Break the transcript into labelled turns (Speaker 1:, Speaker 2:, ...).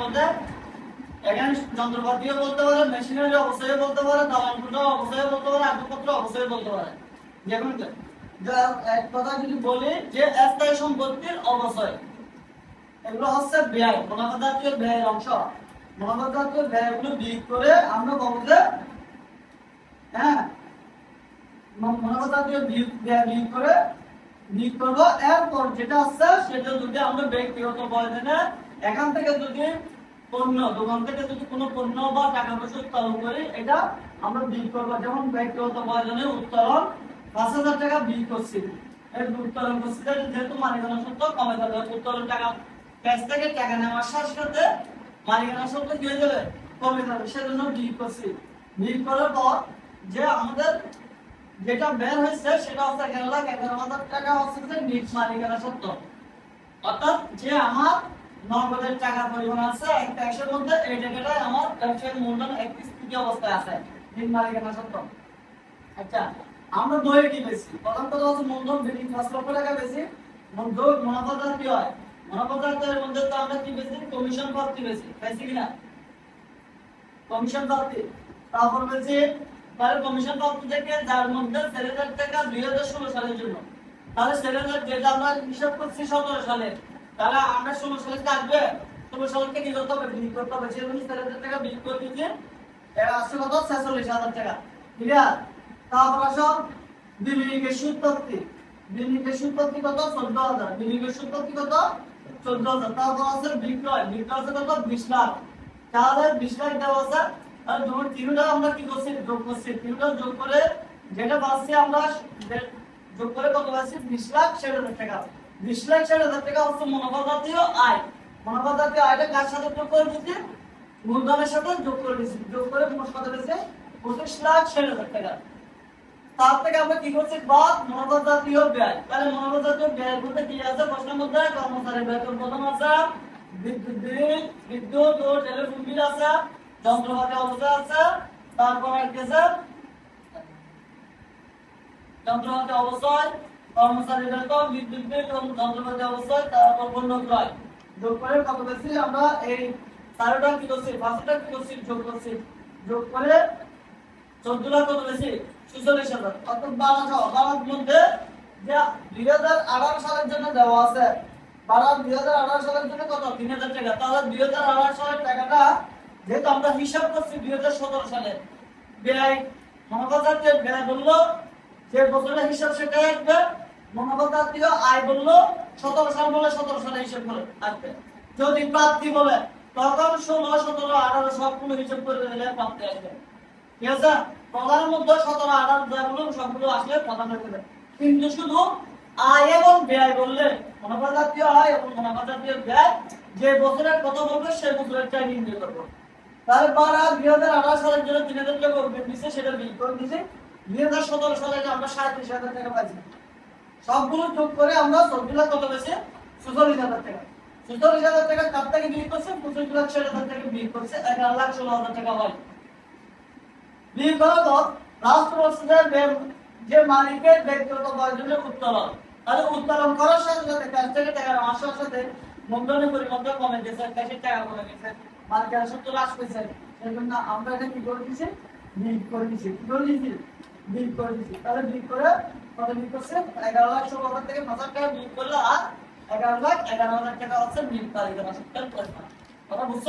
Speaker 1: মধ্যে। এখানে যন্ত্রপাতিও বলতে পারে মেশিনারি অবস্থায় বলতে পারে দালানকুটা অবস্থায় বলতে পারে, আসবাবপত্র অবস্থায় বলতে পারে। যে কোনো একটা। যা এক কথা যদি বলি যে স্থায়ী সম্পত্তির অবশ্যই। এগুলো হচ্ছে ব্যয় মুনাফা ব্যয়ের অংশ। মুনাফা ব্যয়গুলো বিয়োগ করে আমরা বলব হ্যাঁ মুনাফা ব্যয় বিয়োগ করে বিয়োগ করব। এরপর যেটা আছে সেটা যদি আমরা ব্যক্তিগত প্রয়োজনে এখান থেকে যদি পণ্য, দোকান থেকে যদি কোনো পণ্য বা টাকা পয়সা উত্তোলন করি, এটা আমরা বিল করব। যেমন ব্যক্তিগত প্রয়োজনে উত্তোলন পাঁচ হাজার টাকা বিয়োগ করছি। উত্তোলন করছি যেহেতু মালিকানা সত্ত্ব কমে যাবে। উত্তোলন টাকা ক্যাশ থেকে টাকা নেওয়ার সাথে সাথে মালিকানা সত্ত্ব কি হয়ে যাবে? কমে যাবে। সেজন্য বিয়োগ করছি। বিয়োগ করার পর যে আমাদের যেটা বের হয়েছে, সেটা হচ্ছে এগারো লাখ এগারো হাজার টাকা হচ্ছে নিজ মালিকানা সত্ত্ব অর্থাৎ যে আমার নগদের টাকা পরিমাণ আছে মধ্যে এই আমার মূলধন স্থিতি অবস্থায় আছে? নিজ মালিকানা সত্ত্ব আচ্ছা আমরা দইয়ের কি বেশি প্রথম কথা হচ্ছে মূলধন পাঁচ লক্ষ টাকা বেশি দই মুনাফাদার কি হয়? মুনাফাদারের মধ্যে তো আমরা কি বেশি কমিশন প্রাপ্তি বেশি বেশি কিনা? কমিশন প্রাপ্তি তারপর বলছি তাহলে কমিশন প্রাপ্তি থেকে যার মধ্যে ছেলেদের টাকা দুই হাজার ষোলো সালের জন্য। তাহলে ছেলেদের যেটা আমরা হিসাব করছি সতেরো সালে তাহলে আমরা ষোলো সালে কাটবে ষোলো সালকে কি করতে হবে টাকা বিক্রি করে দিচ্ছে এর আসছে কত? ছেচল্লিশ হাজার টাকা। ক্লিয়ার তারপর আসো বিনিয়োগের সুদ প্রাপ্তি কত? চোদ্দ হাজার। বিনিয়োগের সুদ কত? চোদ্দ হাজার। তারপর আছে বিক্রয়। বিক্রয় আছে কত? বিশ লাখ। তাহলে বিশ লাখ দেওয়া আছে। আর যখন তিনটা আমরা কি করছি? যোগ করছি। তিনটা যোগ করে যেটা পাচ্ছি আমরা যোগ করে কত পাচ্ছি? বিশ লাখ ষাট হাজার টাকা। বিশ লাখ ষাট হাজার টাকা হচ্ছে মুনাফা জাতীয় আয়। মুনাফা জাতীয় আয়টা কার সাথে যোগ করে দিচ্ছি মূলধনের সাথে যোগ করে দিচ্ছি যোগ করে মোট কত পেয়েছে? পঁচিশ লাখ ষাট হাজার টাকা তার থেকে আমরা কি করছি? বাদ মুনাফা জাতীয় ব্যয়। তাহলে মুনাফা জাতীয় ব্যয় বলতে কি আছে? প্রশ্নের মধ্যে কর্মচারী বেতন প্রথম আছে বিদ্যুৎ বিল, বিদ্যুৎ ও টেলিফোন বিল আছে, যন্ত্রপাতি অবস্থা আছে, তারপর আছে? যন্ত্রপাতি অবশ্যই কর্মচারী বেতন বিদ্যুৎ বিল যন্ত্রপাতি অবশ্যই তারপর পণ্য ক্রয়। যোগ করে কত বেশি আমরা এই চারোটা কি করছি পাঁচটা কি করছি যোগ করছি। যোগ করে চোদ্দ লাখ কত বেশি? সুচল্লিশ হাজার। অর্থাৎ বারোশো বারোর মধ্যে যে দুই হাজার আঠারো সালের জন্য দেওয়া আছে, বারো দুই হাজার আঠারো সালের জন্য কত? তিন হাজার টাকা। তাহলে দুই হাজার আঠারো সালের টাকাটা যেহেতু আমরা হিসাব করছি দুই হাজার সতেরো সালে, ব্যয় জাতীয় ব্যয় বলল, যে বছরের হিসাব সেটা আসবে জাতীয় আয় বলল, সতেরো সাল বলে, সতেরো সালে হিসাব করে আসবে যদি প্রাপ্তি বলে, তখন ষোলো, সতেরো, আঠারো সবগুলো হিসাব করে দিলে প্রাপ্তি আসবে। ঠিক আছে? প্রধানের মধ্যে সতেরো, আঠারো দেয়াগুলো সবগুলো আসলে প্রধান হয়ে কিন্তু শুধু আয় এবং ব্যয় বললে মুনাফা আয় এবং মুনাফা জাতীয় ব্যয়, যে বছরের কত বলবে সেই বছরের চাই নির্ণয় করব। তাহলে বারা দুই হাজার আঠারো সালের জন্য তিন হাজার টাকা দিচ্ছে সেটা বিল করে দিচ্ছে দুই হাজার সতেরো সালে আমরা সাঁত্রিশ হাজার টাকা পাইছি। সবগুলো যোগ করে আমরা চোদ্দ কত পেয়েছি? সুচল্লিশ হাজার টাকা। সুচল্লিশ হাজার টাকা কার থেকে বিল করছে? পঁচিশ লাখ ষাট হাজার টাকা বিল করছে। এগারো লাখ ষোলো হাজার টাকা হয়। বিয়ে বিগত রাষ্ট্র বছরের যে মালিকের ব্যক্তিগত প্রয়োজনের উত্তোলন। তাহলে উত্তোলন করার সাথে সাথে ক্যাশ থেকে টাকা নেওয়ার সাথে মূলধনের পরিমাণ কমে গেছে ক্যাশের টাকা কমে গেছে। মালিকের সত্তর লাখ পেয়েছে। সেই জন্য আমরা এটা কি করে দিচ্ছি বিল করে দিচ্ছি কি করে দিচ্ছি বিল করে দিচ্ছি তাহলে বিল করে কত বিল করছে, এগারো লাখ ষোলো হাজার থেকে পাঁচ হাজার টাকা বিল করলে আর এগারো লাখ, এগারো টাকা হচ্ছে মিল তালিকা সত্তর কথা বুঝছ?